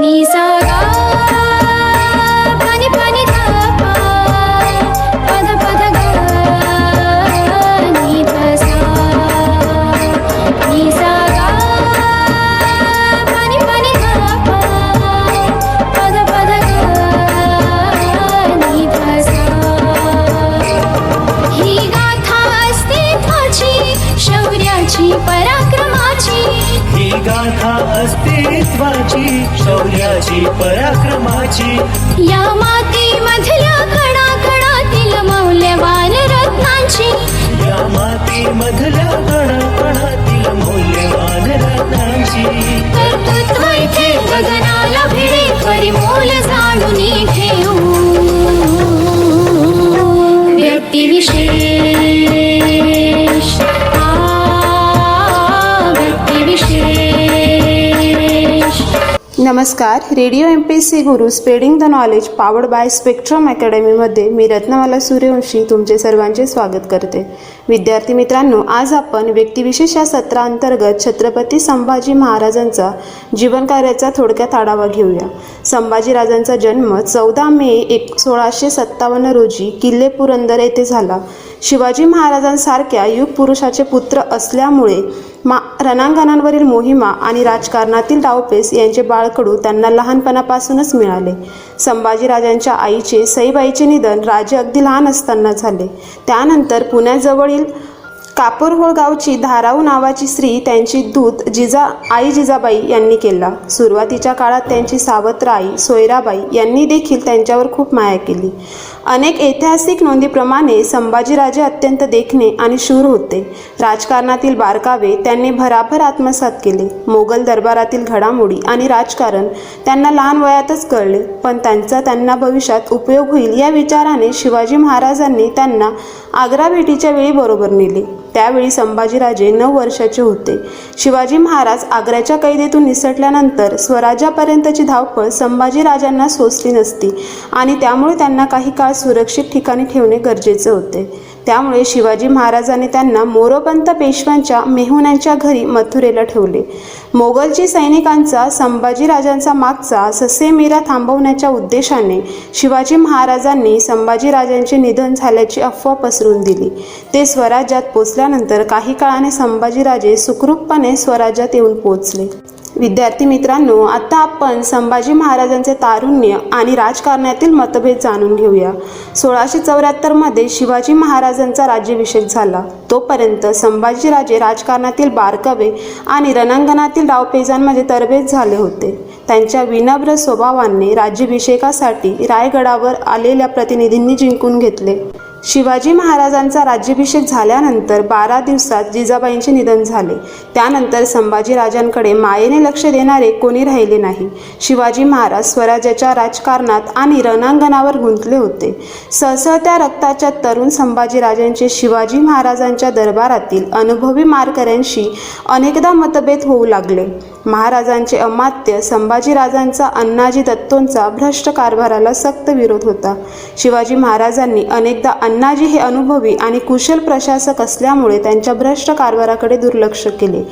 नि शौर्याची पराक्रमाची. या मातीमधल्या कणाकणातील मौल्यवान रत्नांची. या माती मधल्या कणाकणातील मौल्यवान रत्नांची. कर्तृत्व इथे गगनाला नमस्कार. Radio M P C Guru spreading the knowledge powered by spectrum अकॅडमीमध्ये मी रत्नमाला सूर्यवंशी तुमचे सर्वांचे स्वागत करते. विद्यार्थी मित्रांनो आज आपण व्यक्तिविशेष या सत्रांतर्गत छत्रपती संभाजी महाराजांचा जीवनकार्याचा थोडक्यात आढावा घेऊया. संभाजीराजांचा जन्म चौदा मे एक सोळाशे सत्तावन्न रोजी किल्ले पुरंदर येथे झाला. शिवाजी महाराजांसारख्या युग पुरुषाचे पुत्र असल्यामुळे मा रणांगणांवरील मोहिमा आणि राजकारणातील डावपेस यांचे बाळकडू त्यांना लहानपणापासूनच मिळाले. संभाजीराजांच्या आईचे सईबाईचे निधन राजे अगदी लहान असताना झाले. त्यानंतर पुण्याजवळील कापूरहोळ गावची धाराऊ नावाची स्त्री त्यांची दूत जिजा आई जिजाबाई यांनी केला. सुरुवातीच्या काळात त्यांची सावत्र आई सोयराबाई यांनी देखील त्यांच्यावर खूप माया केली. अनेक ऐतिहासिक नोंदीप्रमाणे संभाजीराजे अत्यंत देखणे आणि शूर होते. राजकारणातील बारकावे त्यांनी भराभर आत्मसात केले. मोगल दरबारातील घडामोडी आणि राजकारण त्यांना लहान वयातच कळले पण त्यांचा त्यांना भविष्यात उपयोग होईल या विचाराने शिवाजी महाराजांनी त्यांना आग्रा भेटीच्या वेळी बरोबर नेले. त्यावेळी संभाजीराजे नऊ वर्षाचे होते. शिवाजी महाराज आग्र्याच्या कैदेतून निसटल्यानंतर स्वराज्यापर्यंतची धावपळ संभाजीराजांना सोसली नसती आणि त्यामुळे त्यांना काही काळ सुरक्षित ठिकाणी ठेवणे गरजेचे होते. त्यामुळे शिवाजी महाराजांनी त्यांना मोरोपंत पेशव्यांच्या मेहुण्यांच्या घरी मथुरेला ठेवले. मोगलची सैनिकांचा संभाजीराजांचा मागचा ससेमिरा थांबवण्याच्या उद्देशाने शिवाजी महाराजांनी संभाजीराजांचे निधन झाल्याची अफवा पसरून दिली. ते स्वराज्यात पोचल्यानंतर काही काळाने संभाजीराजे सुखरूपपणे स्वराज्यात येऊन पोचले. विद्यार्थी मित्रांनो आता आपण संभाजी महाराजांचे तारुण्य आणि राजकारणातील मतभेद जाणून घेऊया. सोळाशे चौऱ्याहत्तरमध्ये शिवाजी महाराजांचा राज्याभिषेक झाला. तोपर्यंत संभाजीराजे राजकारणातील बारकवे आणि रणांगणातील डावपेजांमध्ये तरबेज झाले होते. त्यांच्या विनम्र स्वभावाने राज्याभिषेकासाठी रायगडावर आलेल्या प्रतिनिधींनी जिंकून घेतले. शिवाजी महाराजांचा राज्याभिषेक झाल्यानंतर बारा दिवसात जिजाबाईंचे निधन झाले. त्यानंतर संभाजीराजांकडे मायेने लक्ष देणारे कोणी राहिले नाही. शिवाजी महाराज स्वराज्याच्या राजकारणात आणि रणांगणावर गुंतले होते. सळसळत्या रक्ताच्या तरुण संभाजीराजांचे शिवाजी महाराजांच्या दरबारातील अनुभवी मारकऱ्यांशी अनेकदा मतभेद होऊ लागले. महाराजांचे अमात्य संभाजीराजांचा अण्णाजी दत्तोंचा भ्रष्ट कारभाराला सक्त विरोध होता. शिवाजी महाराजांनी अनेकदा अण्णाजी हे अनुभवी आणि कुशल प्रशासक असल्यामुळे त्यांच्या भ्रष्ट कारभाराकडे दुर्लक्ष केले.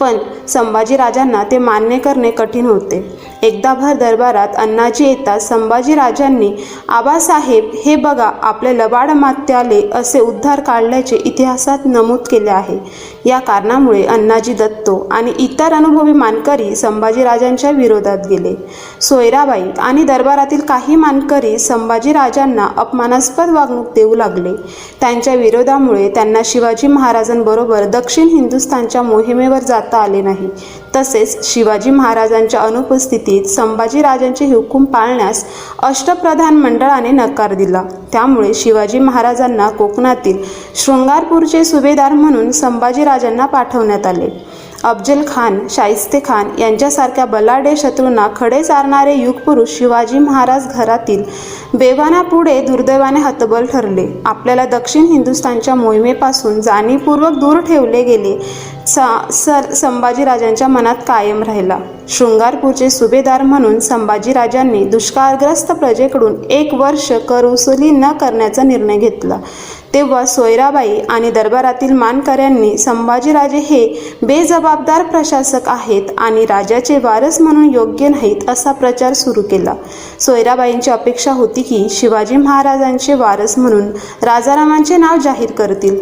पण संभाजीराजांना ते मान्य करणे कठीण होते. एकदा भर दरबारात अण्णाजी येतात संभाजीराजांनी आबासाहेब हे बघा आपले लबाड मात्याले असे उद्धार काढल्याचे इतिहासात नमूद केले आहे. या कारणामुळे अण्णाजी दत्तो आणि इतर अनुभवी मानकरी संभाजीराजांच्या विरोधात गेले. सोयराबाई आणि दरबारातील काही मानकरी संभाजीराजांना अपमानास्पद वागणूक देऊ लागले. त्यांच्या विरोधामुळे त्यांना शिवाजी महाराजांबरोबर दक्षिण हिंदुस्थानच्या मोहिमेवर जात आले नाही. तसेच शिवाजी महाराजांच्या अनुपस्थितीत संभाजीराजांचे हुकूम पाळण्यास अष्टप्रधान मंडळाने नकार दिला. त्यामुळे शिवाजी महाराजांना कोकणातील शृंगारपूरचे सुभेदार म्हणून संभाजीराजांना पाठवण्यात आले. अफजल खान शाहिस्ते खान यांच्यासारख्या बलाढ्य शत्रूंना खडे चारणारे युगपुरुष शिवाजी महाराज घरातील बेवानापुढे दुर्दैवाने हतबल ठरले. आपल्याला दक्षिण हिंदुस्थानच्या मोहिमेपासून जाणीवपूर्वक दूर ठेवले गेले. सा सर संभाजीराजांच्या मनात कायम राहिला. शृंगारपूरचे सुभेदार म्हणून संभाजीराजांनी दुष्काळग्रस्त प्रजेकडून एक वर्ष कर वसुली न करण्याचा निर्णय घेतला. तेव्हा सोयराबाई आणि दरबारातील मानकऱ्यांनी संभाजीराजे हे बेजबाबदार प्रशासक आहेत आणि राजाचे वारस म्हणून योग्य नाहीत असा प्रचार सुरू केला. सोयराबाईंची अपेक्षा होती की शिवाजी महाराजांचे वारस म्हणून राजारामांचे नाव जाहीर करतील.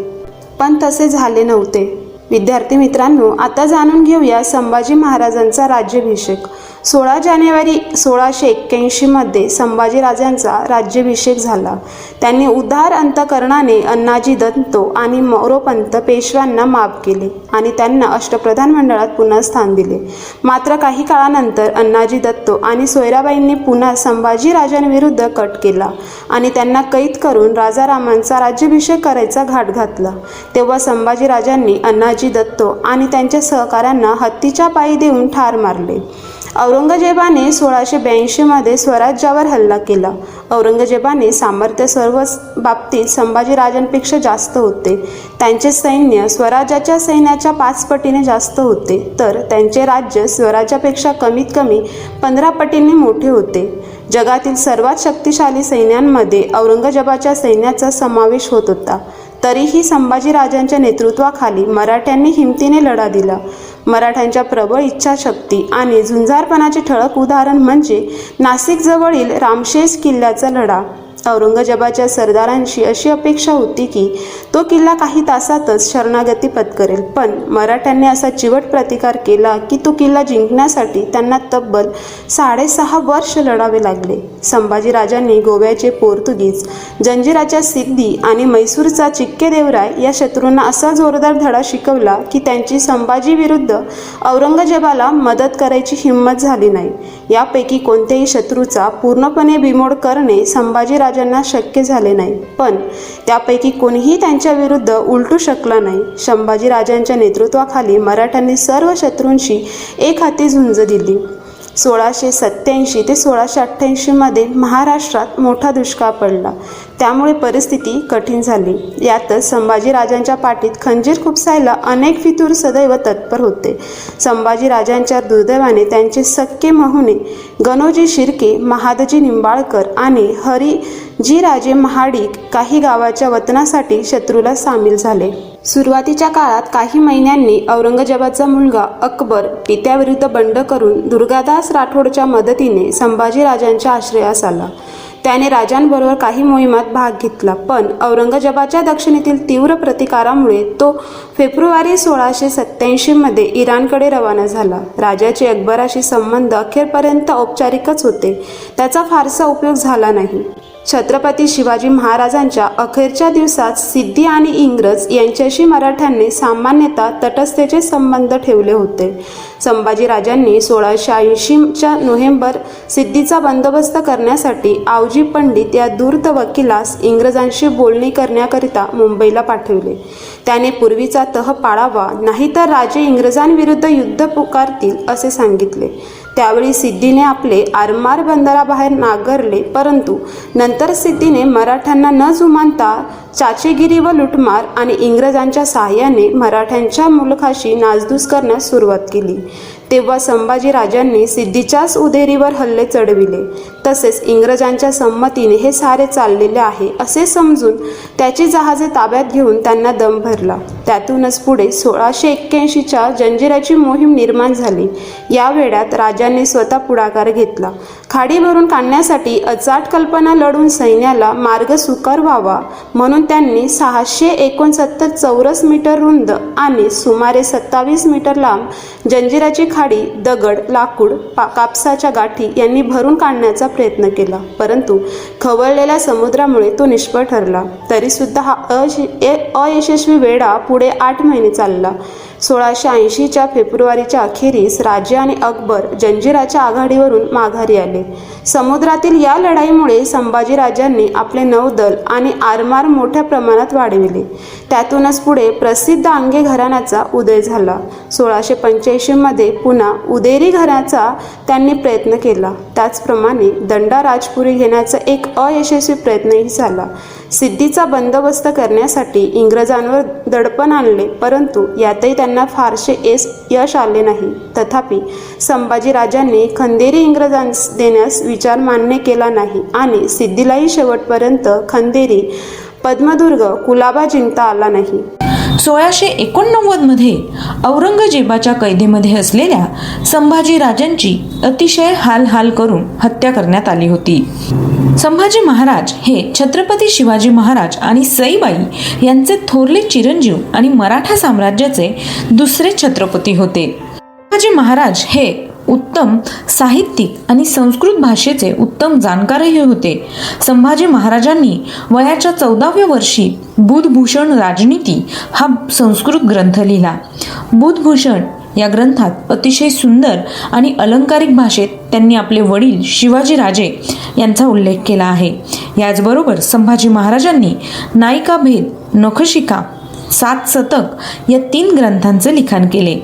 पण तसे झाले नव्हते. विद्यार्थी मित्रांनो आता जाणून घेऊया संभाजी महाराजांचा राज्याभिषेक. सोळा जानेवारी सोळाशे एक्क्याऐंशीमध्ये संभाजीराजांचा राज्याभिषेक झाला. त्यांनी उदार अंतकरणाने अण्णाजी दत्तो आणि मोरोपंत पेशव्यांना माफ केले आणि त्यांना अष्टप्रधान मंडळात पुन्हा स्थान दिले. मात्र काही काळानंतर अण्णाजी दत्तो आणि सोयराबाईंनी पुन्हा संभाजीराजांविरुद्ध कट केला आणि त्यांना कैद करून राजारामांचा राज्याभिषेक करायचा घाट घातला. तेव्हा संभाजीराजांनी अण्णाजी दत्तो आणि त्यांच्या सहकाऱ्यांना हत्तीच्या पायी देऊन ठार मारले. औरंगजेबाने सोळाशे ब्याऐंशीमध्ये स्वराज्यावर हल्ला केला. औरंगजेबाने सामर्थ्य सर्व बाबतीत संभाजीराजांपेक्षा जास्त होते. त्यांचे सैन्य स्वराज्याच्या सैन्याच्या पाच पटीने जास्त होते. तर त्यांचे राज्य स्वराज्यापेक्षा कमीत कमी पंधरा पटीने मोठे होते. जगातील सर्वात शक्तिशाली सैन्यांमध्ये औरंगजेबाच्या सैन्याचा समावेश होत होता. तरीही संभाजीराजांच्या नेतृत्वाखाली मराठ्यांनी हिमतीने लढा दिला. मराठ्यांच्या प्रबळ इच्छाशक्ती आणि झुंजारपणाचे ठळक उदाहरण म्हणजे नाशिकजवळील रामशेष किल्ल्याचा लढा. औरंगजेबाच्या सरदारांशी अशी अपेक्षा होती की तो किल्ला काही तासातच शरणागती पत्करेल. पण मराठ्यांनी असा चिवट प्रतिकार केला की तो किल्ला जिंकण्यासाठी त्यांना तब्बल साडेसहा वर्ष लढावे लागले. संभाजीराजांनी गोव्याचे पोर्तुगीज जंजिराच्या सिद्धी आणि मैसूरचा चिक्केदेवराय या शत्रूंना असा जोरदार धडा शिकवला की त्यांची संभाजी विरुद्ध औरंगजेबाला मदत करायची हिंमत झाली नाही. यापैकी कोणत्याही शत्रूचा पूर्णपणे बिमोड करणे संभाजीराजांना शक्य झाले नाही. पण त्यापैकी कोणीही त्यांच्या विरुद्ध उलटू शकला नाही. संभाजीराजांच्या नेतृत्वाखाली मराठ्यांनी सर्व शत्रूंशी एक हाती झुंज दिली. सोळाशे सत्याऐंशी ते सोळाशे अठ्ठ्याऐंशीमध्ये महाराष्ट्रात मोठा दुष्काळ पडला. त्यामुळे परिस्थिती कठीण झाली. यातच संभाजीराजांच्या पाठीत खंजीर खुपसायला अनेक फितूर सदैव तत्पर होते. संभाजीराजांच्या दुर्दैवाने त्यांचे सक्के महुने गणोजी शिर्के महादजी निंबाळकर आणि हरिजी राजे महाडिक काही गावाच्या वतनासाठी शत्रूला सामील झाले. सुरुवातीच्या काळात काही महिन्यांनी औरंगजेबाचा मुलगा अकबर पित्याविरुद्ध बंड करून दुर्गादास राठोडच्या मदतीने संभाजीराजांच्या आश्रयास आला. त्याने राजांबरोबर काही मोहिमात भाग घेतला पण औरंगजेबाच्या दक्षिणेतील तीव्र प्रतिकारामुळे तो फेब्रुवारी सोळाशे सत्त्याऐंशीमध्ये इराणकडे रवाना झाला. राजाचे अकबराशी संबंध अखेरपर्यंत औपचारिकच होते. त्याचा फारसा उपयोग झाला नाही. छत्रपती शिवाजी महाराजांच्या अखेरच्या दिवसात सिद्धी आणि इंग्रज यांच्याशी मराठ्यांनी सामान्यतः तटस्थेचे संबंध ठेवले होते. संभाजीराजांनी सोळाशे ऐंशीच्या नोव्हेंबर सिद्धीचा बंदोबस्त करण्यासाठी आवजी पंडित या दूर्त वकिलास इंग्रजांशी बोलणी करण्याकरिता मुंबईला पाठवले. त्याने पूर्वीचा तह पाळावा नाहीतर राजे इंग्रजांविरुद्ध युद्ध पुकारतील असे सांगितले. त्यावेळी सिद्धीने आपले आरमार बंदराबाहेर नागरले परंतु नंतर सिद्धीने मराठ्यांना न जुमानता चाचेगिरी व लुटमार आणि इंग्रजांच्या सहाय्याने मराठ्यांच्या मुलखाशी नासधूस करण्यास सुरुवात केली. तेव्हा संभाजी राजांनी सिद्धीच्याच उदेरीवर हल्ले चढविले. तसेच इंग्रजांच्या संमतीने हे सारे चाललेले आहे असे समजून त्याची जहाजे ताब्यात घेऊन त्यांना दम भरला. त्यातूनच पुढे सोळाशे एक्क्याऐंशीच्या जंजिराची मोहीम निर्माण झाली. या वेळात राजांनी स्वतः पुढाकार घेतला. खाडी भरून काढण्यासाठी अचाट कल्पना लढून सैन्याला मार्ग सुकर व्हावा म्हणून त्यांनी सहाशे एकोणसत्तर चौरस मीटर रुंद आणि सुमारे सत्तावीस मीटर लांब जंजिराची खाडी दगड लाकूड पा कापसाच्या गाठी यांनी भरून काढण्याचा प्रयत्न केला. परंतु खवळलेल्या समुद्रामुळे तो निष्फळ ठरला. तरीसुद्धा हा अश- अयशस्वी वेढा पुढे आठ महिने चालला. सोळाशे ऐंशीच्या फेब्रुवारीच्या अखेरीस राजे आणि अकबर जंजिराच्या आघाडीवरून माघारी आले. समुद्रातील या लढाईमुळे संभाजीराजांनी आपले नौदल आणि आरमार मोठ्या प्रमाणात वाढविले. त्यातूनच पुढे प्रसिद्ध आंगे घराण्याचा उदय झाला. सोळाशे पंच्याऐंशीमध्ये पुन्हा उदेरी घराण्याचा त्यांनी प्रयत्न केला. त्याचप्रमाणे दंडा राजपुरी घेण्याचा एक अयशस्वी प्रयत्नही झाला. सिद्धीचा बंदोबस्त करण्यासाठी इंग्रजांवर दडपण आणले परंतु यातही त्यांना फारसे यश यश आले नाही. तथापि संभाजीराजांनी खंदेरी इंग्रजांस देण्यास विचार मान्य केला नाही आणि सिद्धीलाही शेवटपर्यंत खंदेरी पद्मदुर्ग कुलाबा जिंकता आला नाही. सोळाशे एकोणनव्वदमध्ये औरंगजेबाच्या कैदेमध्ये असलेल्या संभाजीराजांची अतिशय हाल हाल करून हत्या करण्यात आली होती. संभाजी महाराज हे छत्रपती शिवाजी महाराज आणि सईबाई यांचे थोरले चिरंजीव आणि मराठा साम्राज्याचे दुसरे छत्रपती होते. संभाजी महाराज हे उत्तम साहित्यिक आणि संस्कृत भाषेचे उत्तम जाणकारही होते. संभाजी महाराजांनी वयाच्या चौदाव्या वर्षी बुधभूषण राजनीती हा संस्कृत ग्रंथ लिहिला. बुधभूषण या ग्रंथात अतिशय सुंदर आणि अलंकारिक भाषेत त्यांनी आपले वडील शिवाजीराजे यांचा उल्लेख केला आहे. याचबरोबर संभाजी महाराजांनी नायिका भेद नखशिका सात शतक या तीन ग्रंथांचे लिखाण केले.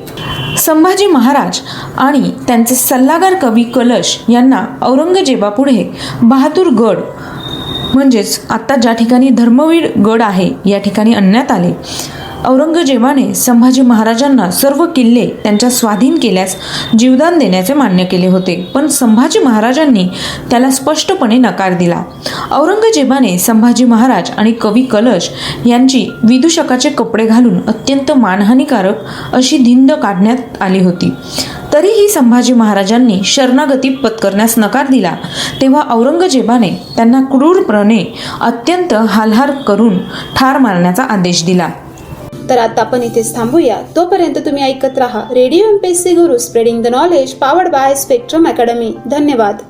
संभाजी महाराज आणि त्यांचे सल्लागार कवी कलश यांना औरंगजेबापुढे बहादूर गड म्हणजेच आता ज्या ठिकाणी धर्मवीर गड आहे या ठिकाणी आणण्यात आले. औरंगजेबाने संभाजी महाराजांना सर्व किल्ले त्यांच्या स्वाधीन केल्यास जीवदान देण्याचे मान्य केले होते. पण संभाजी महाराजांनी त्याला स्पष्टपणे नकार दिला. औरंगजेबाने संभाजी महाराज आणि कवी कलश यांची विदूषकाचे कपडे घालून अत्यंत मानहानिकारक अशी धिंद काढण्यात आली होती. तरीही संभाजी महाराजांनी शरणागती पत्करण्यास नकार दिला तेव्हा औरंगजेबाने त्यांना क्रूरपणे अत्यंत हालहार करून ठार मारण्याचा आदेश दिला. तर आता आपण इथेच थांबूया. तोपर्यंत तुम्ही ऐकत राहा radio M P S C Guru spreading the knowledge powered by Spectrum academy धन्यवाद.